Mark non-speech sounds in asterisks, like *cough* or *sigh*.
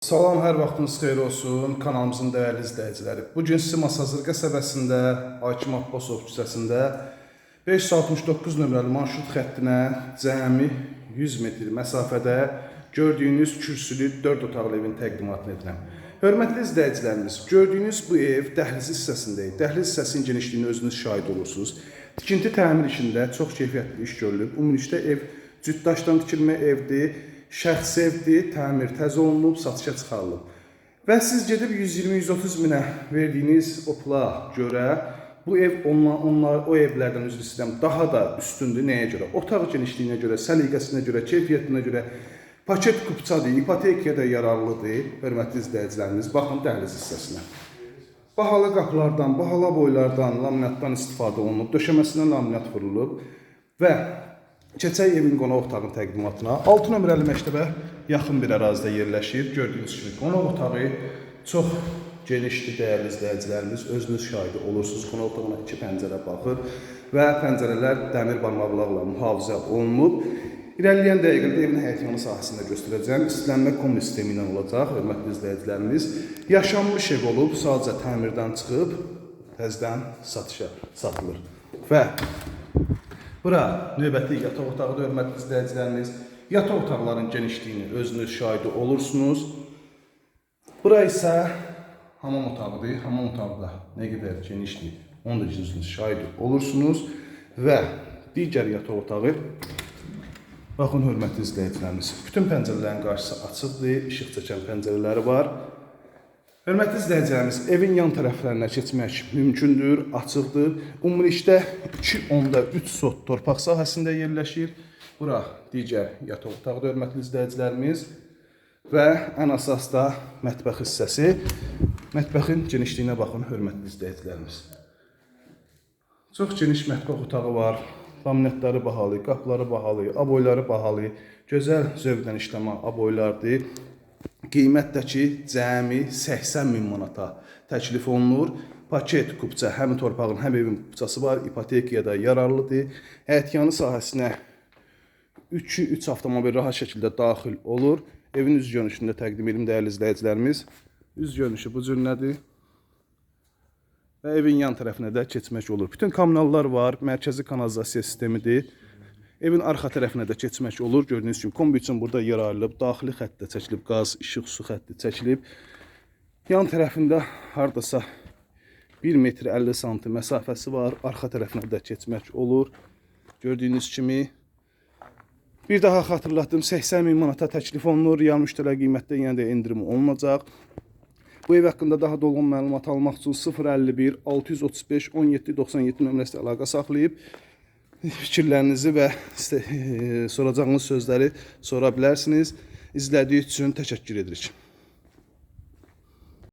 Salam, hər vaxtınız xeyir olsun kanalımızın dəyərli izləyiciləri. Bu gün sizi Masazır qəsəbəsində, Hakim Abbasov küçəsində 569 nömrəli marşrut xəttinə cəmi 100 metr məsafədə gördüyünüz kürsülü 4 otaqlı evin təqdimatını edirəm. Hörmətli izləyicilərimiz, gördüyünüz bu ev dəhliz hissəsindəyik. Dəhliz hissəsinin genişliyini özünüz şahid olursunuz. Tikinti təmir işində çox keyfiyyətli iş görülüb. Ümumilikdə ev cütdaşdan tikilmə evdir, şəxs evdir, təmir təzə olunub, satışa çıxarılıb. Və siz gedib 120-130 minə verdiyiniz o pula görə bu ev onla, onlar o evlərdən üzr istəyirəm daha da üstündür nəyə görə? Otaq genişliyinə görə, səliqəsinə görə, keyfiyyətinə görə paket kupçadır, ipotekaya da yararlıdır. Hörmətli izləyicilərimiz, baxın dəhliz hissəsinə. Bahalı qapılardan, bahalı boylardan, laminatdan istifadə olunub, döşəməsinə laminat vurulub və keçək evin qonaq otağının təqdimatına 6 nömrəli məktəbə yaxın bir ərazidə yerləşir. Gördüyünüz kimi qonaq otağı çox genişdir dəyərli izləyicilərimiz. Özünüz şahidi olursunuz. Qonaq otağına iki pəncərə baxır və pəncərələr dəmir barmaqlarla mühafizə olunub. İrəliləyən dəqiqədə evin həyətyanı sahəsində göstərəcəm. İstilənmə kombi sistemi ilə olacaq, hörmətli izləyicilərimiz. Yaşanmış ev olub, sadəcə təmirdən çıxıb təzədən satışa satılır. Və bura növbəti yataq otağıdır, hörmətli izləyicilərimiz. Yataq otaqların genişliyini özünüz şahidi olursunuz. Bura isə hamam otağıdır. Hamam otağı da nə qədər genişdir, onu da özünüz şahidi olursunuz. Və digər yataq otağı Baxın hörmətli izləyicilərimiz, bütün pəncərələrin qarşısı açıqdır, işıq çəkən pəncərələri var. Hörmətli izləyicilərimiz, evin yan tərəflərinə keçmək mümkündür, açıqdır. Ümumilikdə 2.3 sot torpaq sahəsində yerləşir. Bura digər yataq otağıdır, hörmətli izləyicilərimiz. Və ən əsas da mətbəx hissəsi. Mətbəxin genişliyinə baxın, hörmətli izləyicilərimiz. Çox geniş mətbəx otağı var. Laminatları bahalı, qapıları bahalı, aboyları bahalı, gözəl zövqdən işləmə aboylardır. Qiymət də ki, cəmi 80 min manata təklif olunur. Paket kupça, həm torpağın, həm evin kupçası var, ipotekaya da yararlıdır. Həyətyanı sahəsinə 2-3 avtomobil rahat şəkildə daxil olur. Evin üz görünüşündə təqdim edim dəyərli izləyicilərimiz. Üz görünüşü bu cür nədir? Və evin yan tərəfinə də keçmək olur. Bütün kommunallar var, mərkəzi kanalizasiya sistemidir. Evin arxa tərəfinə də keçmək olur. Gördüyünüz kimi kombi üçün burada yer ayrılıb, daxili xətt də çəkilib, qaz, işıq, su xətti çəkilib. Yan tərəfində hardasa 1 metr 50 sm məsafəsi var. Arxa tərəfinə də keçmək olur. Gördüyünüz kimi Bir daha xatırlatdım, 80 min manata təklif olunur. Yan müştərə qiymətdə yenə də endirim olunacaq. Bu ev haqqında daha dolğun məlumat almaq üçün 051 635 17 97 nömrəsi ilə əlaqə saxlayıb *laughs* fikirlərinizi və istə- soracağınız sözləri sora bilərsiniz. İzlədiyi üçün təşəkkür edirik.